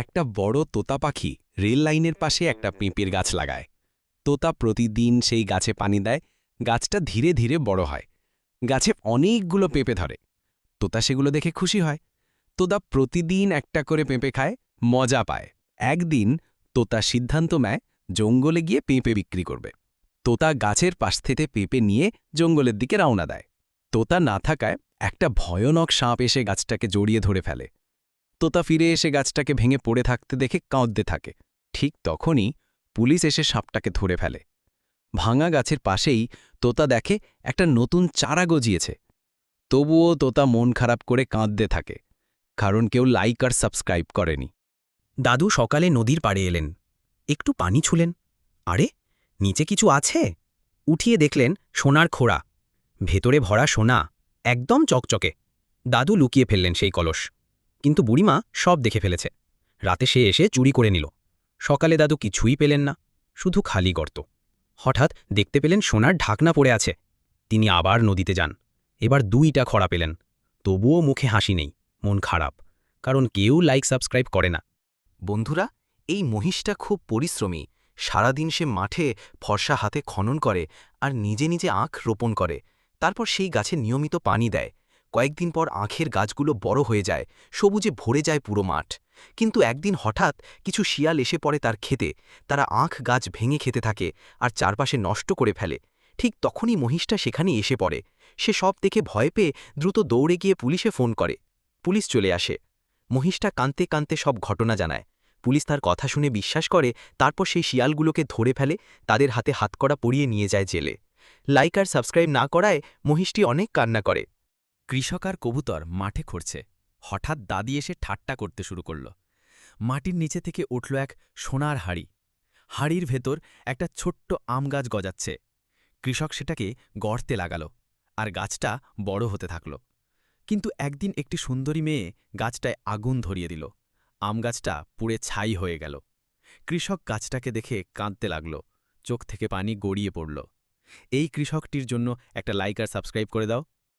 একটা বড় তোতা পাখি রেল লাইনের পাশে একটা পেঁপের গাছ লাগায়। তোতা প্রতিদিন সেই গাছে পানি দেয়। গাছটা ধীরে ধীরে বড় হয়। গাছে অনেকগুলো পেঁপে ধরে। তোতা সেগুলো দেখে খুশি হয়। তোতা প্রতিদিন একটা করে পেঁপে খায়, মজা পায়। একদিন তোতা সিদ্ধান্ত নেয়, জঙ্গলে গিয়ে পেঁপে বিক্রি করবে। তোতা গাছের পাশ থেকে পেঁপে নিয়ে জঙ্গলের দিকে রওনা দেয়। তোতা না থাকায় একটা ভয়ানক সাপ এসে গাছটাকে জড়িয়ে ধরে ফেলে। তোতা ফিরে এসে গাছটাকে ভেঙে পড়ে থাকতে দেখে কাঁদতে থাকে। ঠিক তখনই পুলিশ এসে সাপটাকে ধরে ফেলে। ভাঙা গাছের পাশেই তোতা দেখে একটা নতুন চারা গজিয়েছে। তবুও তোতা মন খারাপ করে কাঁদতে থাকে, কারণ কেউ লাইক আর সাবস্ক্রাইব করেনি। দাদু সকালে নদীর পাড়ে এলেন। একটু পানি ছুলেন। আরে, নিচে কিছু আছে? উঠিয়ে দেখলেন সোনার খোড়া। ভেতরে ভরা সোনা, একদম চকচকে। দাদু লুকিয়ে ফেললেন সেই কলস। কিন্তু বুড়িমা সব দেখে ফেলেছে। রাতে সে এসে চুরি করে নিল। সকালে দাদু কিছুই পেলেন না, শুধু খালি গর্ত। হঠাৎ দেখতে পেলেন সোনার ঢাকনা পড়ে আছে। তিনি আবার নদীতে যান। এবার দুইটা খরা পেলেন। তবুও মুখে হাসি নেই, মন খারাপ, কারণ কেউ লাইক, সাবস্ক্রাইব করে না। বন্ধুরা, এই মহিষটা খুব পরিশ্রমী। সারাদিন সে মাঠে ফর্সা হাতে খনন করে আর নিজে নিজে আখ রোপণ করে। তারপর সেই গাছে নিয়মিত পানি দেয়। কয়েকদিন পর আখের গাছগুলো বড় হয়ে যায়, সবুজে ভরে যায় পুরো মাঠ। কিন্তু একদিন হঠাৎ কিছু শিয়াল এসে পড়ে তার খেতে তারা আখ গাছ ভেঙে খেতে থাকে আর চারপাশে নষ্ট করে ফেলে। ঠিক তখনই মহিষটা সেখানে এসে পড়ে। সে সব দেখে ভয় পেয়ে দ্রুত দৌড়ে গিয়ে পুলিশে ফোন করে। পুলিশ চলে আসে। মহিষটা কাঁদতে কাঁদতে সব ঘটনা জানায়। পুলিশ তার কথা শুনে বিশ্বাস করে, তারপর সেই শিয়ালগুলোকে ধরে ফেলে, তাদের হাতে হাতকড়া পরিয়ে নিয়ে যায় জেলে। লাইক আর সাবস্ক্রাইব না করায় মহিষটি অনেক কান্না করে। কৃষক আর কবুতর মাঠে খড়ছে। হঠাৎ দাদি এসে ঠাট্টা করতে শুরু করল। মাটির নিচে থেকে উঠল এক সোনার হাড়ি। হাড়ির ভেতর একটা ছোট্ট আম গাছ গজাচ্ছে। কৃষক সেটাকে গর্তে লাগাল আর গাছটা বড় হতে থাকল। কিন্তু একদিন একটি সুন্দরী মেয়ে গাছটায় আগুন ধরিয়ে দিল। আম গাছটা পুড়ে ছাই হয়ে গেল। কৃষক গাছটাকে দেখে কাঁদতে লাগল। চোখ থেকে পানি গড়িয়ে পড়ল। এই কৃষকটির জন্য একটা লাইক আর সাবস্ক্রাইব করে দাও।